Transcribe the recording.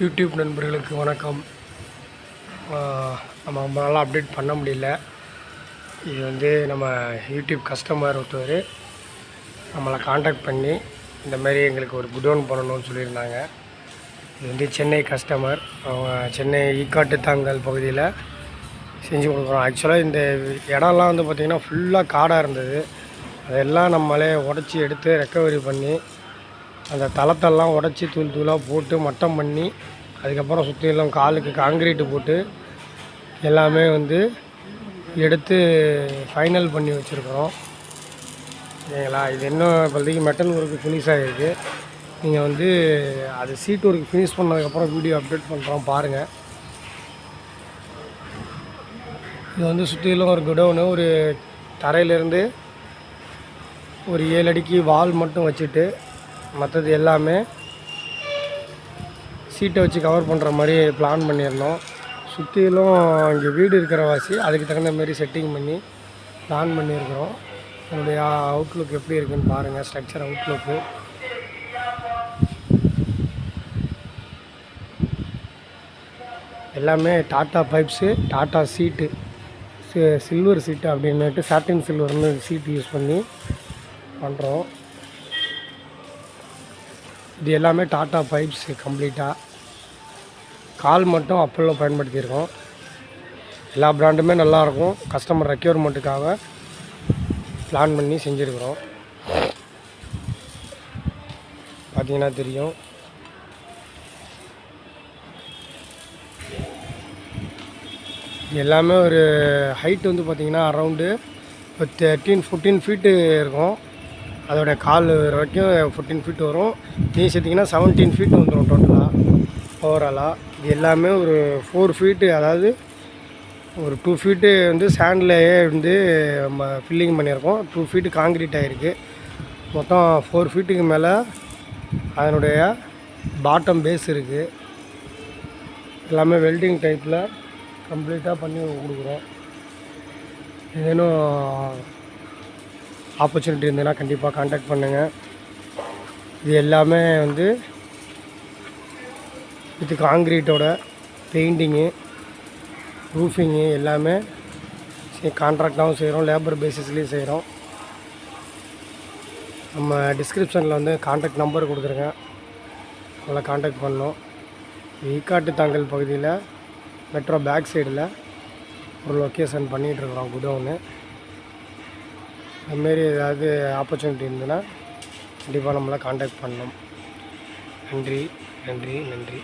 YouTube நண்பர்களுக்கு வணக்கம். நம்ம ரொம்ப நாளாக அப்டேட் பண்ண முடியல. இது வந்து நம்ம யூடியூப் கஸ்டமர் ஒருத்தவர் நம்மளை காண்டாக்ட் பண்ணி இந்த மாதிரி எங்களுக்கு ஒரு குடோன் பண்ணணும்னு சொல்லியிருந்தாங்க. இது வந்து சென்னை கஸ்டமர் அவங்க சென்னை ஈக்காட்டு தாங்கல் பகுதியில் செஞ்சு கொடுக்குறோம். ஆக்சுவலாக இந்த இடம்லாம் வந்து பார்த்திங்கன்னா ஃபுல்லாக காடாக இருந்தது. அதெல்லாம் நம்மளே உடச்சி எடுத்து ரெக்கவரி பண்ணி அந்த தளத்தெல்லாம் உடச்சி தூள் தூளாக போட்டு மட்டம் பண்ணி அதுக்கப்புறம் சுற்றிலும் காலுக்கு காங்கிரீட்டு போட்டு எல்லாமே வந்து எடுத்து ஃபைனல் பண்ணி வச்சுருக்குறோம். சரிங்களா? இது இன்னும் இப்போதைக்கு மெட்டல் ஒர்க்கு ஃபினிஷ் ஆகிருக்கு நீங்கள் வந்து அது சீட் ஒர்க்கு ஃபினிஷ் பண்ணதுக்கப்புறம் வீடியோ அப்டேட் பண்ணுறோம் பாருங்கள் இது வந்து சுற்றிலும் ஒரு குடோனு ஒரு தரையிலேருந்து ஒரு ஏழு அடிக்கு வால் மட்டும் வச்சுட்டு மற்றது எல்லாமே சீட்டை வச்சு கவர் பண்ணுற மாதிரி பிளான் பண்ணியிருந்தோம். சுற்றிலும் இங்கே வீடு இருக்கிற வாசி அதுக்கு தகுந்த மாதிரி செட்டிங் பண்ணி பிளான் பண்ணியிருக்கிறோம். என்னுடைய அவுட்லுக் எப்படி இருக்குன்னு பாருங்கள் ஸ்ட்ரக்சர் அவுட்லுக்கு எல்லாமே Tata pipes Tata sheet silver sheet அப்படின்னுட்டு சாட்டின் சில்வர்னு சீட் யூஸ் பண்ணி பண்ணுறோம் இது எல்லாமே டாட்டா பைப்ஸ் கம்ப்ளீட்டாக கால் மட்டும் அப்போல்லாம் பயன்படுத்தியிருக்கோம். எல்லா பிராண்டுமே நல்லாயிருக்கும். கஸ்டமர் ரெக்யூர்மெண்ட்டுக்காக பிளான் பண்ணி செஞ்சுருக்குறோம். பார்த்தீங்கன்னா தெரியும். எல்லாமே ஒரு ஹைட் வந்து பார்த்திங்கன்னா அரவுண்டு தேர்ட்டீன் ஃபோர்டீன் ஃபீட்டு இருக்கும். அதோட கால் வரைக்கும் ஃபிஃப்டீன் ஃபீட் வரும். நீ சேர்த்திங்கன்னா செவன்டீன் ஃபீட் வந்துடும் டோட்டலாக ஓவராலாக இது எல்லாமே ஒரு ஃபோர் ஃபீட்டு அதாவது ஒரு டூ ஃபீட்டு வந்து சாண்ட்லேயே வந்து நம்ம ஃபில்லிங் பண்ணியிருக்கோம். டூ ஃபீட்டு காங்கிரீட் ஆகிருக்கு மொத்தம் ஃபோர் ஃபீட்டுக்கு மேலே அதனுடைய பாட்டம் பேஸ் இருக்குது எல்லாமே வெல்டிங் டைப்பில் கம்ப்ளீட்டாக பண்ணி கொடுக்குறோம். இன்னும் ஆப்பர்ச்சுனிட்டி இருந்ததுன்னா கண்டிப்பாக காண்டாக்ட் பண்ணுங்கள் இது எல்லாமே வந்து வித் காங்கிரீட்டோட பெயிண்டிங்கு ரூஃபிங்கு எல்லாமே கான்ட்ராக்டாகவும் செய்கிறோம் லேபர் பேசிஸ்லேயும் செய்கிறோம் நம்ம டிஸ்கிரிப்ஷனில் வந்து காண்டாக்ட் நம்பர் கொடுத்துருங்க. அவங்கள காண்டாக்ட் பண்ணோம். ஈக்காட்டு தாங்கல் பகுதியில் மெட்ரோ பேக் சைடில் ஒரு லொக்கேஷன் பண்ணிகிட்ருக்குறோம் குடோன்னு அதுமாரி ஏதாவது ஆப்பர்ச்சுனிட்டி இருந்ததுன்னா கண்டிப்பாக நம்மளை காண்டாக்ட் பண்ணணும். நன்றி நன்றி நன்றி.